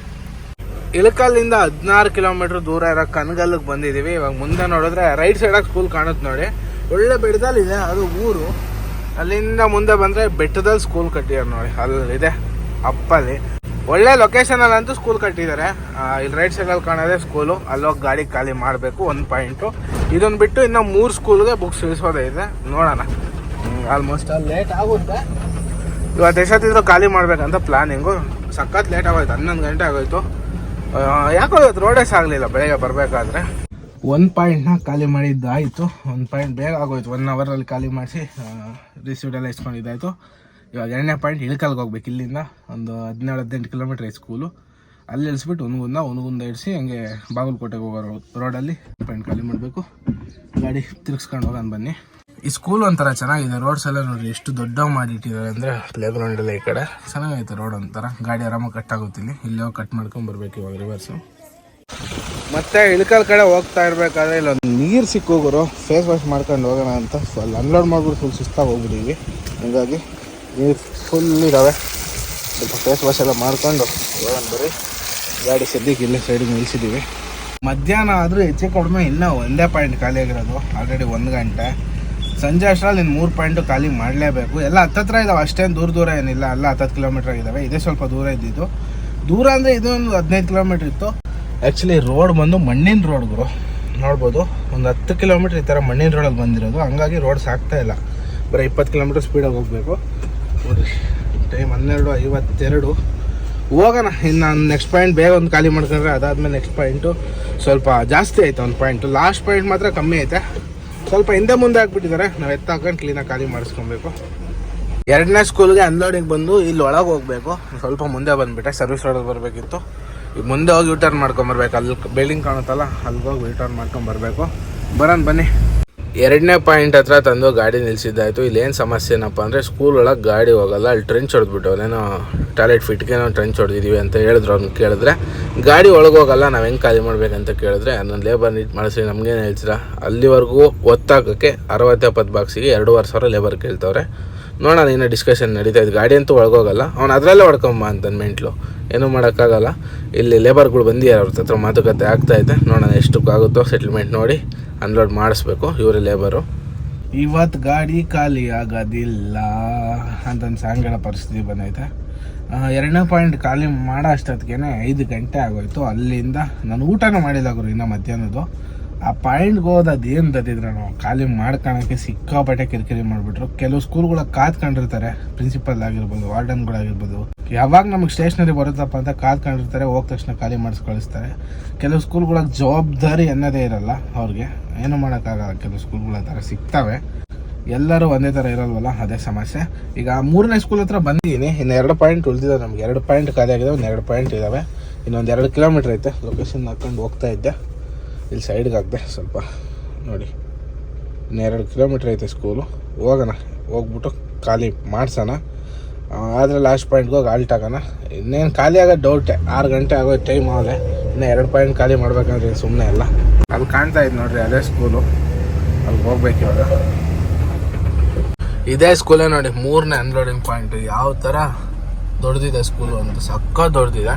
ಇಳಕಲ್ಲಿಂದ ಹದಿನಾರು ಕಿಲೋಮೀಟ್ರ್ ದೂರ ಇರೋ ಕನಗಲ್ಗೆ ಬಂದಿದ್ದೀವಿ ಇವಾಗ ಮುಂದೆ ನೋಡಿದ್ರೆ ರೈಟ್ ಸೈಡಾಗಿ ಸ್ಕೂಲ್ ಕಾಣುತ್ತೆ ನೋಡಿ. ಒಳ್ಳೆ ಬೆಟ್ಟದಲ್ಲಿದೆ ಅದು ಊರು. ಅಲ್ಲಿಂದ ಮುಂದೆ ಬಂದರೆ ಬೆಟ್ಟದಲ್ಲಿ ಸ್ಕೂಲ್ ಕಟ್ಟಿದ್ದಾರೆ ನೋಡಿ. ಅಲ್ಲಿದೆ ಅಪ್ಪಲ್ಲಿ. ಒಳ್ಳೆ ಲೊಕೇಶನಲ್ಲಂತೂ ಸ್ಕೂಲ್ ಕಟ್ಟಿದ್ದಾರೆ ಇಲ್ಲಿ ರೈಟ್ ಸೈಡಲ್ಲಿ ಕಾಣೋದೇ ಸ್ಕೂಲು ಅಲ್ಲೋಗಿ ಗಾಡಿ ಖಾಲಿ ಮಾಡಬೇಕು. ಒಂದು ಪಾಯಿಂಟು ಇದನ್ನು ಬಿಟ್ಟು ಇನ್ನೂ ಮೂರು ಸ್ಕೂಲ್ಗೆ ಬುಕ್ಸ್ ಇಳಿಸೋದೇ ಇದೆ. ನೋಡೋಣ. ಆಲ್ಮೋಸ್ಟ್ ಅಲ್ಲಿ ಲೇಟ್ ಆಗುತ್ತೆ. ಇವತ್ತು ಎಷ್ಟೊತ್ತಿದ್ರು ಖಾಲಿ ಮಾಡಬೇಕಂತ ಪ್ಲಾನಿಂಗು ಸಖತ್ ಲೇಟ್ ಆಗೋಯ್ತು ಹನ್ನೊಂದು ಗಂಟೆ ಆಗೋಯ್ತು. ಯಾಕೋ ಇವತ್ತು ರೋಡೇಸ್ ಆಗಲಿಲ್ಲ ಬೆಳಗ್ಗೆ ಬರಬೇಕಾದ್ರೆ. ಒಂದು ಪಾಯಿಂಟ್ನ ಖಾಲಿ ಮಾಡಿದ್ದಾಯಿತು ಒಂದು ಪಾಯಿಂಟ್ ಬೇಗ ಆಗೋಯ್ತು ಒನ್ ಅವರಲ್ಲಿ ಖಾಲಿ ಮಾಡಿಸಿ ರಿಸೀವ್ಟ್ ಎಲ್ಲ ಇಸ್ಕೊಂಡಿದ್ದಾಯಿತು. ಇವಾಗ ಎರಡನೇ ಪಾಯಿಂಟ್ ಇಳ್ಕಲ್ಗೆ ಹೋಗ್ಬೇಕು ಇಲ್ಲಿಂದ ಒಂದು ಹದಿನೇಳು ಹದಿನೆಂಟು ಕಿಲೋಮೀಟ್ರ್ ಸ್ಕೂಲು ಅಲ್ಲಿ ಇಳಿಸ್ಬಿಟ್ಟು ಉನ್ಗುಂದ ಉನ್ಗುಂದ ಇಡಿಸಿ ಹಂಗೆ ಬಾಗಲಕೋಟೆಗೆ ಹೋಗೋ ರೋಡಲ್ಲಿ ಪಾಯಿಂಟ್ ಖಾಲಿ ಮಾಡಬೇಕು. ಗಾಡಿ ತಿರ್ಗಿಸ್ಕೊಂಡು ಹೋಗೋಣ ಬನ್ನಿ. ಈ ಸ್ಕೂಲ್ ಒಂಥರ ಚೆನ್ನಾಗಿದೆ. ರೋಡ್ಸ್ ಎಲ್ಲ ನೋಡಿ ಎಷ್ಟು ದೊಡ್ಡ ಮಾಡಿಟ್ಟಿದ್ದಾರೆ ಅಂದರೆ ಪ್ಲೇ ಗ್ರೌಂಡ್ ಎಲ್ಲ ಈ ಕಡೆ. ಚೆನ್ನಾಗೈತೆ ರೋಡ್ ಒಂಥರ. ಗಾಡಿ ಆರಾಮಾಗಿ ಕಟ್ ಆಗುತ್ತಿಲ್ಲ ಇಲ್ಲಿ. ಹೋಗಿ ಕಟ್ ಮಾಡ್ಕೊಂಡು ಬರ್ಬೇಕು ಇವಾಗ ರಿವರ್ಸು ಮತ್ತೆ ಇಳಕಲ್ ಕಡೆ ಹೋಗ್ತಾ ಇರಬೇಕಾದ್ರೆ ಇಲ್ಲೊಂದು ನೀರು ಸಿಕ್ಕೋಗರು ಫೇಸ್ ವಾಶ್ ಮಾಡ್ಕೊಂಡು ಹೋಗೋಣ ಅಂತ. ಫುಲ್ ಅನ್ಲೋಡ್ ಮಾಡ್ಬಿಟ್ಟು ಫುಲ್ ಸುಸ್ತಾಗಿ ಹೋಗ್ಬಿಟ್ಟಿವಿ ಹಂಗಾಗಿ ನೀರು ಫುಲ್ ಇದ್ದಾವೆ ಸ್ವಲ್ಪ ಫೇಸ್ ವಾಶ್ ಎಲ್ಲ ಮಾಡ್ಕೊಂಡು ಹೋಗೋಣ ಬರ್ರಿ. ಗಾಡಿ ಸದ್ಯಕ್ಕೆ ಇಲ್ಲೇ ಸೈಡಿಗೆ ನಿಲ್ಲಿಸಿದ್ದೀವಿ ಮಧ್ಯಾಹ್ನ ಆದರೂ ಹೆಚ್ಚು ಕಡಿಮೆ ಇನ್ನೂ ಒಂದೇ ಪಾಯಿಂಟ್ ಖಾಲಿ ಆಗಿರೋದು. ಆಲ್ರೆಡಿ ಒಂದು ಗಂಟೆ. ಸಂಜೆ ಅಷ್ಟರಲ್ಲಿ ನಿನ್ನ ಮೂರು ಪಾಯಿಂಟು ಖಾಲಿ ಮಾಡಲೇಬೇಕು. ಎಲ್ಲ ಹತ್ತತ್ರ ಇದಾವೆ, ಅಷ್ಟೇನು ದೂರ ದೂರ ಏನಿಲ್ಲ, ಎಲ್ಲ ಹತ್ತು ಕಿಲೋಮೀಟ್ರ್ ಆಗಿದ್ದಾವೆ ಇದೇ ಸ್ವಲ್ಪ ದೂರ ಇದ್ದಿದ್ದು. ದೂರ ಅಂದರೆ ಇದೊಂದು ಹದಿನೈದು ಕಿಲೋಮೀಟ್ರ್ ಇತ್ತು. ಆ್ಯಕ್ಚುಲಿ ರೋಡ್ ಬಂದು ಮಣ್ಣಿನ ರೋಡ್ ಗುರು. ನೋಡ್ಬೋದು. ಒಂದು ಹತ್ತು ಕಿಲೋಮೀಟ್ರ್ ಈ ಥರ ಮಣ್ಣಿನ ರೋಡಲ್ಲಿ ಬಂದಿರೋದು. ಹಂಗಾಗಿ ರೋಡ್ ಸಾಕ್ತಾ ಇಲ್ಲ. ಬರೀ ಇಪ್ಪತ್ತು ಕಿಲೋಮೀಟ್ರ್ ಸ್ಪೀಡಾಗಿ ಹೋಗಬೇಕು. ನೋಡಿರಿ. ಟೈಮ್ ಹನ್ನೆರಡು ಐವತ್ತೆರಡು. ಹೋಗೋಣ. ಇನ್ನು ನಾನು ನೆಕ್ಸ್ಟ್ ಪಾಯಿಂಟ್ ಬೇಗ ಒಂದು ಖಾಲಿ ಮಾಡ್ಕೊಂಡ್ರೆ ಅದಾದಮೇಲೆ ನೆಕ್ಸ್ಟ್ ಪಾಯಿಂಟು ಸ್ವಲ್ಪ ಜಾಸ್ತಿ ಆಯ್ತು ಒಂದು ಪಾಯಿಂಟು ಲಾಸ್ಟ್ ಪಾಯಿಂಟ್ ಮಾತ್ರ ಕಮ್ಮಿ ಐತೆ. ಸ್ವಲ್ಪ ಹಿಂದೆ ಮುಂದೆ ಹಾಕ್ಬಿಟ್ಟಿದ್ದಾರೆ ನಾವು ಎತ್ತ ಹಾಕೊಂಡು ಕ್ಲೀನಾಗಿ ಖಾಲಿ ಮಾಡಿಸ್ಕೊಬೇಕು. ಎರಡನೇ ಸ್ಕೂಲ್ಗೆ ಅನ್ಲೋಡಿಂಗ್ ಬಂದು ಇಲ್ಲಿ ಒಳಗೆ ಹೋಗ್ಬೇಕು. ಸ್ವಲ್ಪ ಮುಂದೆ ಬಂದ್ಬಿಟ್ಟೆ. ಸರ್ವಿಸ್ ರೋಡಲ್ಲಿ ಬರಬೇಕಿತ್ತು. ಈಗ ಮುಂದೆ ಹೋಗಿ ಯೂಟರ್ನ್ ಮಾಡ್ಕೊಂಬರ್ಬೇಕು ಅಲ್ಲಿ ಬಿಲ್ಡಿಂಗ್ ಕಾಣುತ್ತಲ್ಲ ಅಲ್ಲಿಗೆ ಹೋಗಿ ಯೂಟರ್ನ್ ಮಾಡ್ಕೊಂಬರ್ಬೇಕು ಬರೋಣ ಬನ್ನಿ. ಎರಡನೇ ಪಾಯಿಂಟ್ ಹತ್ರ ತಂದು ಗಾಡಿ ನಿಲ್ಸಿದ್ದಾಯ್ತು. ಇಲ್ಲಿ ಏನು ಸಮಸ್ಯೆ ಏನಪ್ಪ ಅಂದರೆ ಸ್ಕೂಲ್ ಒಳಗೆ ಗಾಡಿ ಹೋಗಲ್ಲ, ಅಲ್ಲಿ ಟ್ರೆಂಚ್ ಹೊಡೆದ್ಬಿಟ್ಟು, ಅಲ್ಲೇನೋ ಟಾಯ್ಲೆಟ್ ಫಿಟ್ಗೇನೋ ಟ್ರೆಂಚ್ ಹೊಡೆದಿದ್ದೀವಿ ಅಂತ ಹೇಳಿದ್ರು ಅವ್ನು ಕೇಳಿದ್ರೆ. ಗಾಡಿ ಒಳಗೆ ಹೋಗಲ್ಲ, ನಾವು ಹೆಂಗೆ ಖಾಲಿ ಮಾಡ್ಬೇಕಂತ ಕೇಳಿದ್ರೆ, ನನ್ನ ಲೇಬರ್ ನೀಟ್ ಮಾಡಿಸಿ, ನಮಗೇನು ಹೇಳ್ತೀರಾ? ಅಲ್ಲಿವರೆಗೂ ಒತ್ತಾಕಕ್ಕೆ ಅರವತ್ತೆಪ್ಪತ್ತು ಬಾಕ್ಸಿಗೆ ಎರಡೂವರೆ ಸಾವಿರ ಲೇಬರ್ ಕೇಳ್ತವ್ರೆ. ನೋಡೋಣ ಏನೋ ಡಿಸ್ಕಷನ್ ನಡೀತಾ ಇದೆ. ಗಾಡಿ ಅಂತೂ ಒಳಗೋಗಲ್ಲ. ಅವ್ನು ಅದರಲ್ಲೇ ಹೊಡ್ಕೊಂಬ ಅಂತ ಮೆಂಟ್ಲು. ಏನೂ ಮಾಡೋಕ್ಕಾಗಲ್ಲ. ಇಲ್ಲಿ ಲೇಬರ್ಗಳು ಬಂದಿದ್ದಾರೆ ಅವ್ರ ಹತ್ರ ಮಾತುಕತೆ ಆಗ್ತಾ ಇದೆ. ನೋಡೋಣ ಎಷ್ಟಕ್ಕಾಗುತ್ತೋ ಸೆಟ್ಲ್ಮೆಂಟ್ ನೋಡಿ ಅನ್ಲೋಡ್ ಮಾಡಿಸ್ಬೇಕು ಇವರೇ ಲೇಬರು ಇವತ್ತು ಗಾಡಿ ಖಾಲಿ ಆಗೋದಿಲ್ಲ ಅಂತಂದು ಸಾಯಂಕಾಲ ಪರಿಸ್ಥಿತಿ ಬಂದೈತೆ. ಎರಡನೇ ಪಾಯಿಂಟ್ ಖಾಲಿ ಮಾಡೋ ಅಷ್ಟೊತ್ತಿಗೆ ಐದು ಗಂಟೆ ಆಗೋಯ್ತು. ಅಲ್ಲಿಂದ ನಾನು ಊಟನೂ ಮಾಡಿಲ್ಲ ಗುರು, ಇನ್ನು ಮಧ್ಯಾಹ್ನದ್ದು. ಆ ಪಾಯಿಂಟ್ಗೆ ಹೋದ ಅದೇನು ತದ್ದಿದ್ರೆ ನಾವು ಖಾಲಿ ಮಾಡ್ಕೊಳಕ್ಕೆ ಸಿಕ್ಕಾಪಟ್ಟೆ ಕಿರಿಕಿರಿ ಮಾಡಿಬಿಟ್ರು. ಕೆಲವು ಸ್ಕೂಲ್ಗಳ ಕಾದ್ಕೊಂಡಿರ್ತಾರೆ, ಪ್ರಿನ್ಸಿಪಲ್ ಆಗಿರ್ಬೋದು, ವಾರ್ಡನ್ಗಳಾಗಿರ್ಬೋದು. ಯಾವಾಗ ನಮಗೆ ಸ್ಟೇಷನರಿ ಬರುತ್ತಪ್ಪ ಅಂತ ಕಾದ್ಕೊಂಡಿರ್ತಾರೆ ಹೋದ ತಕ್ಷಣ ಖಾಲಿ ಮಾಡಿಸ್ಕೊಳಿಸ್ತಾರೆ. ಕೆಲವು ಸ್ಕೂಲ್ಗಳಿಗೆ ಜವಾಬ್ದಾರಿ ಅನ್ನೋದೇ ಇರಲ್ಲ ಅವ್ರಿಗೆ. ಏನು ಮಾಡೋಕ್ಕಾಗಲ್ಲ, ಕೆಲವು ಸ್ಕೂಲ್ಗಳ ಥರ ಸಿಗ್ತವೆ. ಎಲ್ಲರೂ ಒಂದೇ ಥರ ಇರಲ್ವಲ್ಲ, ಅದೇ ಸಮಸ್ಯೆ. ಈಗ ಮೂರನೇ ಸ್ಕೂಲ್ ಹತ್ರ ಬಂದಿದ್ದೀನಿ. ಇನ್ನು ಎರಡು ಪಾಯಿಂಟ್ ಉಳಿದಿದೆ ನಮ್ಗೆ. ಎರಡು ಪಾಯಿಂಟ್ ಖಾಲಿ ಆಗಿದೆ, ಒಂದು ಎರಡು ಪಾಯಿಂಟ್ ಇದ್ದಾವೆ ಇನ್ನೊಂದು ಎರಡು ಕಿಲೋಮೀಟ್ರ್ ಐತೆ ಲೊಕೇಶನ್ ಹಾಕೊಂಡು ಹೋಗ್ತಾ ಇದ್ದೆ. ಇಲ್ಲಿ ಸೈಡ್ಗೆ ಹಾಕಿದೆ ಸ್ವಲ್ಪ ನೋಡಿ. ಇನ್ನೆರಡು ಕಿಲೋಮೀಟ್ರ್ ಐತೆ ಸ್ಕೂಲು ಹೋಗೋಣ, ಹೋಗ್ಬಿಟ್ಟು ಖಾಲಿ ಮಾಡ್ಸೋಣ. ಆದರೆ ಲಾಸ್ಟ್ ಪಾಯಿಂಟ್ಗೆ ಹೋಗಿ ಆಲ್ಟ್ ಆಗೋಣ. ಇನ್ನೇನು ಖಾಲಿ ಆಗೋ ಡೌಟೆ ಆರು ಗಂಟೆ ಆಗೋ ಟೈಮ್ ಆಗಲೆ ಇನ್ನೂ ಎರಡು ಪಾಯಿಂಟ್ ಖಾಲಿ ಮಾಡ್ಬೇಕಂದ್ರೆ ಸುಮ್ಮನೆ ಅಲ್ಲ ಅಲ್ಲಿ ಕಾಣ್ತಾ ಇದ್ದು ನೋಡಿರಿ, ಅದೇ ಸ್ಕೂಲು ಅಲ್ಲಿ ಹೋಗ್ಬೇಕು ಇವಾಗ. ಇದೇ ಸ್ಕೂಲೇ ನೋಡಿ, ಮೂರನೇ ಅನ್ಲೋಡಿಂಗ್ ಪಾಯಿಂಟ್ ಯಾವ ಥರ ದೊಡ್ಡದಿದೆ ಸ್ಕೂಲು ಅಂತ. ಸಕ್ಕ ದೊಡ್ಡದಿದೆ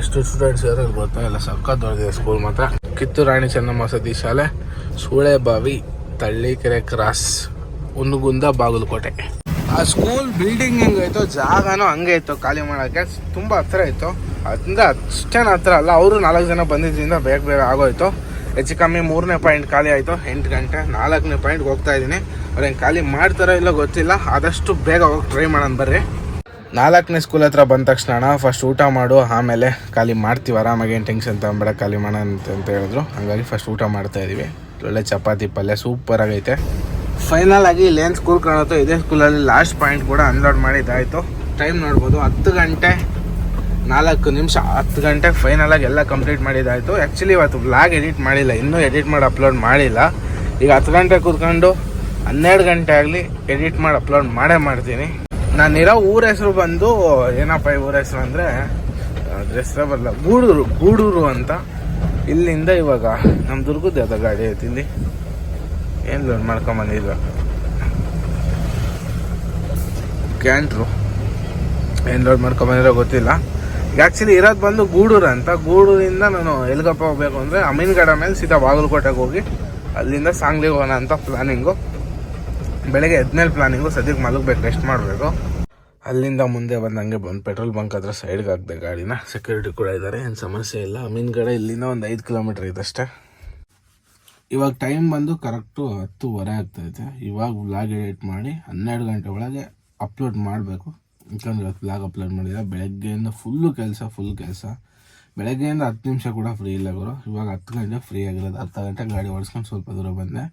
ಎಷ್ಟು ಸ್ಟೂಡೆಂಟ್ಸ್ ಇದ್ದಾರೆ ಗೊತ್ತಾ ಇಲ್ಲ. ಸಕ್ಕ ದೊಡ್ಡದಿದೆ ಸ್ಕೂಲ್ ಮಾತ್ರ. ಕಿತ್ತೂರು ರಾಣಿ ಚೆನ್ನಮ್ಮ ಸತಿ ಶಾಲೆ, ಸೂಳೆಬಾವಿ, ತಳ್ಳಿಕೆರೆ ಕ್ರಾಸ್ ಉನ್ಗುಂದ ಬಾಗಲಕೋಟೆ. ಆ ಸ್ಕೂಲ್ ಬಿಲ್ಡಿಂಗ್ ಹೆಂಗೈತೋ, ಜಾಗನೂ ಹಂಗೆ ಇತ್ತು, ಖಾಲಿ ಮಾಡೋಕ್ಕೆ. ತುಂಬ ಹತ್ತಿರ ಇತ್ತು. ಅದರಿಂದ ಅಷ್ಟೇನು ಹತ್ರ ಅಲ್ಲ, ಅವರು ನಾಲ್ಕು ಜನ ಬಂದಿದ್ದರಿಂದ ಬೇಗ ಬೇಗ ಆಗೋಯ್ತು. ಹೆಚ್ಚು ಕಮ್ಮಿ ಮೂರನೇ ಪಾಯಿಂಟ್ ಖಾಲಿ ಆಯಿತು, ಎಂಟು ಗಂಟೆ, ನಾಲ್ಕನೇ ಪಾಯಿಂಟ್ಗೆ ಹೋಗ್ತಾ ಇದ್ದೀನಿ. ಅವ್ರು ಹೆಂಗೆ ಖಾಲಿ ಮಾಡ್ತಾರೋ ಇಲ್ಲೋ ಗೊತ್ತಿಲ್ಲ, ಆದಷ್ಟು ಬೇಗ ಹೋಗಿ ಟ್ರೈ ಮಾಡೋಣ ಬರ್ರಿ. ನಾಲ್ಕನೇ ಸ್ಕೂಲ್ ಹತ್ರ ಬಂದ ತಕ್ಷಣ ಫಸ್ಟ್ ಊಟ ಮಾಡು, ಆಮೇಲೆ ಖಾಲಿ ಮಾಡ್ತೀವಿ, ಆರಾಮಾಗಿ ಏನು ಟೆನ್ಷನ್ ತಗೊಂಬೇಡ, ಖಾಲಿ ಮಾಡೋಣ ಅಂತ ಅಂತ ಹೇಳಿದ್ರು. ಹಾಗಾಗಿ ಫಸ್ಟ್ ಊಟ ಮಾಡ್ತಾ ಇದೀವಿ. ಒಳ್ಳೆ ಚಪಾತಿ ಪಲ್ಯ ಸೂಪರ್ ಆಗೈತೆ. ಫೈನಲ್ ಆಗಿ ಇಲ್ಲೇನು ಸ್ಕೂಲ್ ಕಾಣುತ್ತೋ ಇದೇ ಸ್ಕೂಲಲ್ಲಿ ಲಾಸ್ಟ್ ಪಾಯಿಂಟ್ ಕೂಡ ಅನ್ಲೋಡ್ ಮಾಡಿದ್ದಾಯಿತು ಟೈಮ್ ನೋಡ್ಬೋದು, ಹತ್ತು ಗಂಟೆ ನಾಲ್ಕು ನಿಮಿಷ, ಹತ್ತು ಗಂಟೆ ಆಗಿ ಎಲ್ಲ ಕಂಪ್ಲೀಟ್ ಮಾಡಿದ್ದಾಯಿತು ಆ್ಯಕ್ಚುಲಿ ಇವತ್ತು ವ್ಲಾಗ್ ಎಡಿಟ್ ಮಾಡಿಲ್ಲ, ಇನ್ನೂ ಎಡಿಟ್ ಮಾಡಿ ಅಪ್ಲೋಡ್ ಮಾಡಿಲ್ಲ. ಈಗ ಹತ್ತು ಗಂಟೆ ಕೂತ್ಕೊಂಡು ಹನ್ನೆರಡು ಗಂಟೆ ಆಗಲಿ ಎಡಿಟ್ ಮಾಡಿ ಅಪ್ಲೋಡ್ ಮಾಡೇ ಮಾಡ್ತೀನಿ. ನಾನಿರೋ ಊರ ಹೆಸರು ಬಂದು ಏನಪ್ಪ ಈ ಊರ ಹೆಸರು ಅಂದರೆ ಹೆಸರೇ ಬರಲ್ಲ ಗೂಡೂರು ಗೂಡೂರು ಅಂತ. ಇಲ್ಲಿಂದ ಇವಾಗ ನಮ್ಮ ದುರ್ಗದ ಯಾವ್ದು ಗಾಡಿ ಐತಿ ಇಲ್ಲಿ. ಏನು ಲೋಡ್ ಮಾಡ್ಕೊಂಬಂದಿಲ್ಲ ಕ್ಯಾಂಟ್ರು ಏನು ಲೋಡ್ ಮಾಡ್ಕೊಂಬಂದಿರೋ ಗೊತ್ತಿಲ್ಲ. ಆ್ಯಕ್ಚುಲಿ ಇರೋದು ಬಂದು ಗೂಡೂರು ಅಂತ. ಗೂಡೂರಿಂದ ನಾನು ಎಲ್ಗಪ್ಪ ಹೋಗ್ಬೇಕು ಅಂದರೆ ಅಮೀನ್ಗಡ ಮೇಲೆ ಸೀದಾ ಬಾಗಲಕೋಟೆಗೆ ಹೋಗಿ ಅಲ್ಲಿಂದ ಸಾಂಗ್ಲಿಗೆ ಹೋಗೋಣ ಅಂತ ಪ್ಲಾನಿಂಗು ಬೆಳಗ್ಗೆ ಎದ್ಮೇಲೆ ಪ್ಲಾನಿಂಗು ಸದ್ಯಕ್ಕೆ ಮಲಗಬೇಕು ರೆಸ್ಟ್ ಮಾಡಬೇಕು. ಅಲ್ಲಿಂದ ಮುಂದೆ ಬಂದಂಗೆ ಬಂದು ಪೆಟ್ರೋಲ್ ಬಂಕ್ ಹತ್ರ ಸೈಡ್ಗೆ ಹಾಕಿದೆ ಗಾಡಿನ. ಸೆಕ್ಯೂರಿಟಿ ಕೂಡ ಇದ್ದಾರೆ ಏನು ಸಮಸ್ಯೆ ಇಲ್ಲ. ಅಮೀನ್ಗಡ ಇಲ್ಲಿಂದ ಒಂದು ಐದು ಕಿಲೋಮೀಟ್ರ್ ಇದಷ್ಟೇ ಇವಾಗ ಟೈಮ್ ಬಂದು ಕರೆಕ್ಟು ಹತ್ತುವರೆ ಆಗ್ತೈತೆ. ಇವಾಗ ವ್ಲಾಗ್ ಎಡಿಟ್ ಮಾಡಿ ಹನ್ನೆರಡು ಗಂಟೆ ಒಳಗೆ ಅಪ್ಲೋಡ್ ಮಾಡಬೇಕು. ಯಾಕಂದ್ರೆ ವ್ಲಾಗ್ ಅಪ್ಲೋಡ್ ಮಾಡಿಲ್ಲ ಬೆಳಗ್ಗೆಯಿಂದ ಫುಲ್ಲು ಕೆಲಸ ಫುಲ್ ಕೆಲಸ. ಬೆಳಗ್ಗೆಯಿಂದ ಹತ್ತು ನಿಮಿಷ ಕೂಡ ಫ್ರೀ ಇಲ್ಲ ಗುರು. ಇವಾಗ ಹತ್ತು ಗಂಟೆ ಫ್ರೀ ಆಗಿರೋದು. ಹತ್ತು ಗಂಟೆ ಗಾಡಿ ಓಡಿಸ್ಕೊಂಡು ಸ್ವಲ್ಪ ದೂರ ಬಂದೆ.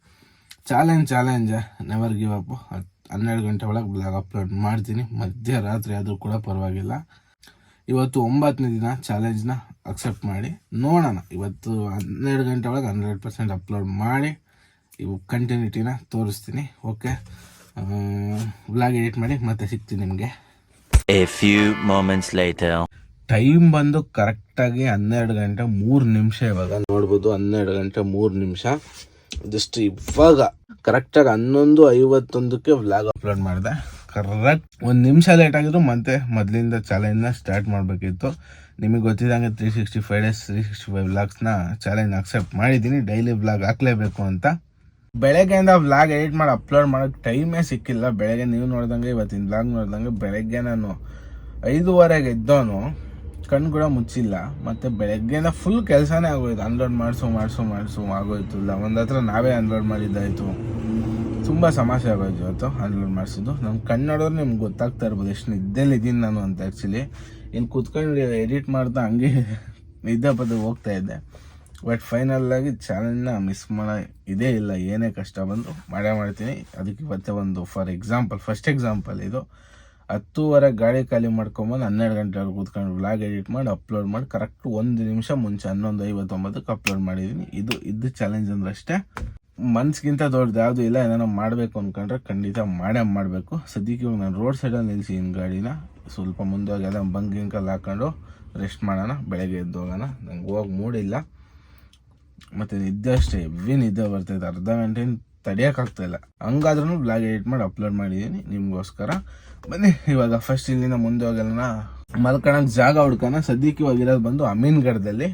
Challenge challenge never give up ಹನ್ನೆರಡು ಗಂಟೆ ಒಳಗೆ ಬ್ಲಾಗ್ ಅಪ್ಲೋಡ್ ಮಾಡ್ತೀನಿ. ಮಧ್ಯರಾತ್ರಿ ಆದರೂ ಕೂಡ ಪರವಾಗಿಲ್ಲ. ಇವತ್ತು ಒಂಬತ್ತನೇ ದಿನ ಚಾಲೆಂಜ್ನ ಅಕ್ಸೆಪ್ಟ್ ಮಾಡಿ ನೋಡೋಣ. ಇವತ್ತು ಹನ್ನೆರಡು ಗಂಟೆ ಒಳಗೆ ಹಂಡ್ರೆಡ್ ಪರ್ಸೆಂಟ್ ಅಪ್ಲೋಡ್ ಮಾಡಿ ಇವು ಕಂಟಿನ್ಯೂಟಿನ ತೋರಿಸ್ತೀನಿ. ಓಕೆ ಬ್ಲಾಗ್ ಎಡಿಟ್ ಮಾಡಿ ಮತ್ತೆ ಸಿಗ್ತೀನಿ ನಿಮಗೆ. ಟೈಮ್ ಬಂದು ಕರೆಕ್ಟಾಗಿ ಹನ್ನೆರಡು ಗಂಟೆ ಮೂರು ನಿಮಿಷ ಇವಾಗ ನೋಡ್ಬೋದು. ಹನ್ನೆರಡು ಗಂಟೆ ಮೂರು ನಿಮಿಷ. ಜಸ್ಟ್ ಇವಾಗ ಕರೆಕ್ಟಾಗಿ ಹನ್ನೊಂದು ಐವತ್ತೊಂದಕ್ಕೆ ವ್ಲಾಗ್ ಅಪ್ಲೋಡ್ ಮಾಡಿದೆ. ಕರೆಕ್ಟ್ ಒಂದು ನಿಮಿಷ ಲೇಟ್ ಆಗಿದ್ರು ಮತ್ತೆ ಮೊದಲಿಂದ ಚಾಲೆಂಜ್ನ ಸ್ಟಾರ್ಟ್ ಮಾಡಬೇಕಿತ್ತು. ನಿಮಗೆ ಗೊತ್ತಿದ್ದಂಗೆ three sixty five days three sixty five ವ್ಲಾಗ್ಸ್ನ challenge accept ಮಾಡಿದ್ದೀನಿ. ಡೈಲಿ ವ್ಲಾಗ್ ಹಾಕಲೇಬೇಕು ಅಂತ. ಬೆಳಗ್ಗೆಯಿಂದ ವ್ಲಾಗ್ ಎಡಿಟ್ ಮಾಡಿ ಅಪ್ಲೋಡ್ ಮಾಡೋಕ್ಕೆ ಟೈಮೇ ಸಿಕ್ಕಿಲ್ಲ. ಬೆಳಗ್ಗೆ ನೀವು ನೋಡ್ದಂಗೆ ಇವತ್ತಿನ ವ್ಲಾಗ್ ನೋಡ್ದಂಗೆ ಬೆಳಗ್ಗೆ ನಾನು ಐದೂವರೆಗೆ ಎದ್ದವನು ಕಣ್ಣು ಕೂಡ ಮುಚ್ಚಿಲ್ಲ, ಮತ್ತು ಬೆಳಗ್ಗೆಯಿಂದ ಫುಲ್ ಕೆಲಸನೇ ಆಗೋಯ್ತು. ಅನ್ಲೋಡ್ ಮಾಡಿಸು ಮಾಡಿಸು ಮಾಡಿಸು, ಆಗೋಯ್ತು. ಇಲ್ಲ, ಒಂದು ಹತ್ರ ನಾವೇ ಅನ್ಲೋಡ್ ಮಾಡಿದ್ದಾಯಿತು. ತುಂಬ ಸಮಸ್ಯೆ ಆಗೋಯ್ತು ಇವತ್ತು ಅನ್ಲೋಡ್ ಮಾಡಿಸಿದ್ದು. ನಮ್ಮ ಕಣ್ಣು ನೋಡಿದ್ರೆ ನಿಮ್ಗೆ ಗೊತ್ತಾಗ್ತಾ ಇರ್ಬೋದು, ಎಷ್ಟು ನಿದ್ದೆಲ್ಲಿ ಇದ್ದೀನಿ ನಾನು ಅಂತ ಆ್ಯಕ್ಚುಲಿ ಇನ್ನು ಕೂತ್ಕೊಂಡು ಎಡಿಟ್ ಮಾಡ್ತಾ ಹಂಗೆ ನಿದ್ದೆ ಪದ ಹೋಗ್ತಾ ಇದ್ದೆ. ಬಟ್ ಫೈನಲ್ ಆಗಿ ಚಾಲೆಂಜ್ನ ಮಿಸ್ ಮಾಡೋ ಇದೇ ಇಲ್ಲ, ಏನೇ ಕಷ್ಟ ಬಂದು ಮಾಡೇ ಮಾಡ್ತೀನಿ. ಅದಕ್ಕೆ ಇವತ್ತೇ ಒಂದು ಫಾರ್ ಎಕ್ಸಾಂಪಲ್ ಫಸ್ಟ್ ಎಕ್ಸಾಂಪಲ್ ಇದು. ಹತ್ತೂವರೆ ಗಾಡಿ ಖಾಲಿ ಮಾಡ್ಕೊಂಬಂದು ಹನ್ನೆರಡು ಗಂಟೆವರೆಗೆ ಕೂತ್ಕೊಂಡು ವ್ಲಾಗ್ ಎಡಿಟ್ ಮಾಡಿ ಅಪ್ಲೋಡ್ ಮಾಡಿ ಕರೆಕ್ಟ್ ಒಂದು ನಿಮಿಷ ಮುಂಚೆ ಹನ್ನೊಂದು ಐವತ್ತೊಂಬತ್ತಕ್ಕೆ ಅಪ್ಲೋಡ್ ಮಾಡಿದ್ದೀನಿ ಇದು ಇದು ಚಾಲೆಂಜ್ ಅಂದ್ರೆ ಅಷ್ಟೇ. ಮನ್ಸ್ಗಿಂತ ದೊಡ್ಡದು ಯಾವುದೂ ಇಲ್ಲ ಏನಾರ ಮಾಡಬೇಕು ಅಂದ್ಕೊಂಡ್ರೆ ಖಂಡಿತ ಮಾಡೇ ಮಾಡಬೇಕು. ಸದ್ಯಕ್ಕೆ ಇವಾಗ ನಾನು ರೋಡ್ ಸೈಡಲ್ಲಿ ನಿಲ್ಸಿದ್ದೀನಿ ಗಾಡಿನ. ಸ್ವಲ್ಪ ಮುಂದೆ ಹೋಗಿ ಎಲ್ಲ ಬಂಕ್ ಗಿಂಕಲ್ಲಿ ಹಾಕೊಂಡು ರೆಸ್ಟ್ ಮಾಡೋಣ, ಬೆಳಗ್ಗೆ ಎದ್ದು ಹೋಗೋಣ. ನಂಗೆ ಹೋಗಿ ಮೂಡಿಲ್ಲ ಮತ್ತು ನಿದ್ದೆ ಅಷ್ಟೇ ಹೆವಿ ನಿದ್ದೆ ಬರ್ತೈತೆ. ಅರ್ಧ ಗಂಟೆಯಿಂದ ತಡಿಯೋಕ್ಕಾಗ್ತಾ ಇಲ್ಲ ಹಂಗಾದ್ರೂ ಬ್ಲಾಗ್ ಎಡಿಟ್ ಮಾಡಿ ಅಪ್ಲೋಡ್ ಮಾಡಿದ್ದೀನಿ ನಿಮಗೋಸ್ಕರ. ಬನ್ನಿ, ಇವಾಗ ಫಸ್ಟ್ ಇಲ್ಲಿಂದ ಮುಂದೆ ಹೋಗಲ್ಲ ಮಲ್ಕೊಳಕ್ಕೆ ಜಾಗ ಹುಡ್ಕೋಣ. ಸದ್ಯಕ್ಕೆ ಇವಾಗ ಇರೋದು ಬಂದು ಅಮೀನ್ಗಢದಲ್ಲಿ